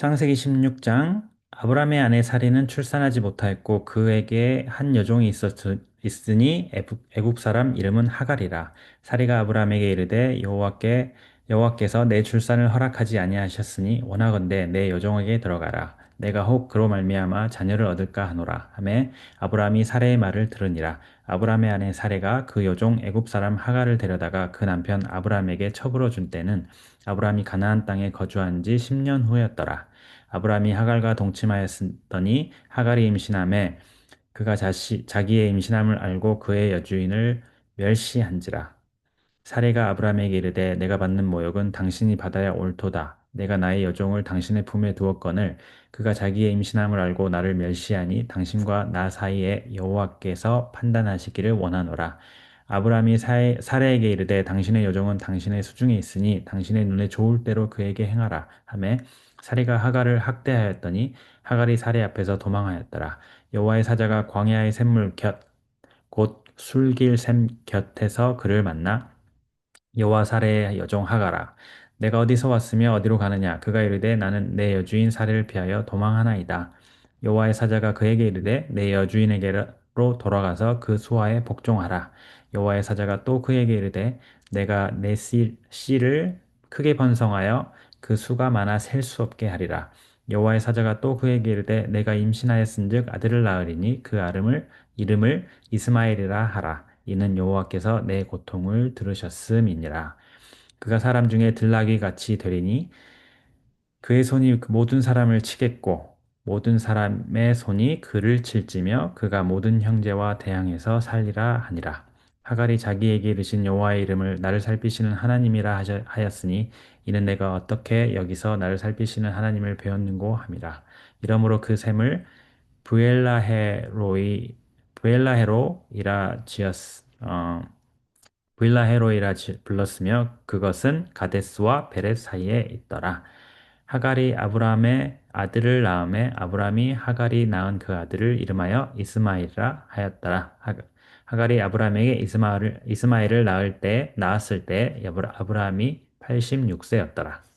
창세기 16장 아브라함의 아내 사리는 출산하지 못하였고 그에게 한 여종이 있었, 있으니 애굽, 애굽 사람 이름은 하갈이라. 사리가 아브라함에게 이르되 여호와께 여호와께서 내 출산을 허락하지 아니하셨으니 원하건대 내 여종에게 들어가라 내가 혹 그로 말미암아 자녀를 얻을까 하노라 하매 아브라함이 사레의 말을 들으니라 아브라함의 아내 사레가 그 여종 애굽 사람 하갈을 데려다가 그 남편 아브라함에게 첩으로 준 때는 아브라함이 가나안 땅에 거주한 지 10년 후였더라 아브라함이 하갈과 동침하였더니 하갈이 임신함에 그가 자시, 자기의 임신함을 알고 그의 여주인을 멸시한지라. 사례가 아브라함에게 이르되 내가 받는 모욕은 당신이 받아야 옳도다. 내가 나의 여종을 당신의 품에 두었거늘 그가 자기의 임신함을 알고 나를 멸시하니 당신과 나 사이에 여호와께서 판단하시기를 원하노라. 아브라함이 사례에게 이르되 당신의 여종은 당신의 수중에 있으니 당신의 눈에 좋을 대로 그에게 행하라 하매 사리가 하갈을 학대하였더니 하갈이 사리 앞에서 도망하였더라. 여호와의 사자가 광야의 샘물 곁 곧 술길 샘 곁에서 그를 만나 여호와 사례의 여종 하갈아 내가 어디서 왔으며 어디로 가느냐 그가 이르되 나는 내 여주인 사례를 피하여 도망하나이다. 여호와의 사자가 그에게 이르되 내 여주인에게로 돌아가서 그 수하에 복종하라. 여호와의 사자가 또 그에게 이르되 내가 내 씨, 씨를 크게 번성하여 그 수가 많아 셀 수 없게 하리라. 여호와의 사자가 또 그에게 이르되 내가 임신하였은즉 아들을 낳으리니 그 아름을 이름을 이스마엘이라 하라. 이는 여호와께서 내 고통을 들으셨음이니라. 그가 사람 중에 들나귀 같이 되리니 그의 손이 모든 사람을 치겠고 모든 사람의 손이 그를 칠지며 그가 모든 형제와 대항해서 살리라 하니라. 하갈이 자기에게 이르신 여호와의 이름을 나를 살피시는 하나님이라 하였으니 이는 내가 어떻게 여기서 나를 살피시는 하나님을 배웠는고 함이라. 이러므로 그 샘을 부엘라헤로이 부엘라헤로이라 지었 어, 부엘라헤로이라 불렀으며 그것은 가데스와 베렛 사이에 있더라. 하갈이 아브라함의 아들을 낳음에 아브라함이 하갈이 낳은 그 아들을 이름하여 이스마엘이라 하였더라. 하갈이 아브라함에게 이스마엘을, 이스마엘을 낳을 때 낳았을 때 아브라함이 86세였더라.